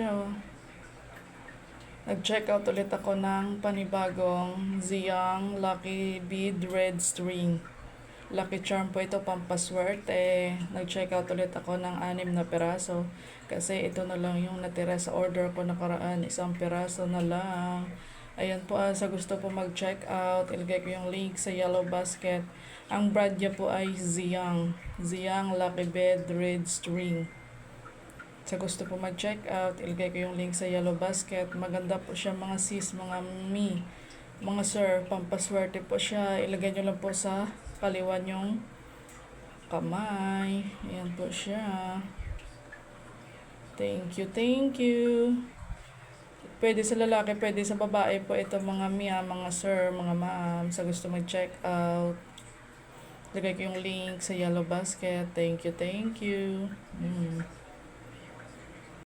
oh. Nag-check out ulit ako ng panibagong Ziyang Lucky Bead Red String. Lucky Charm po ito, pampaswerte. Nag-check out ulit ako ng anim na peraso. Kasi ito na lang yung natira sa order ko nakaraan. Isang peraso na lang. Ayan po, ah, sa gusto po mag-check out, ilagay ko yung link sa yellow basket. Ang brand niya po ay Ziyang. Ziyang Lucky Bead Red String. Sa gusto po mag-check out, ilagay ko yung link sa yellow basket. Maganda po siya mga sis, mga mi, mga sir, pampaswerte po siya. Ilagay nyo lang po sa kaliwan yung kamay. Ayan po siya. Thank you, thank you. Pwede sa lalaki, pwede sa babae po ito mga miya, mga sir, mga ma'am. Sa gusto mag-check out. Ilagay ko yung link sa yellow basket. Thank you, thank you. Mm.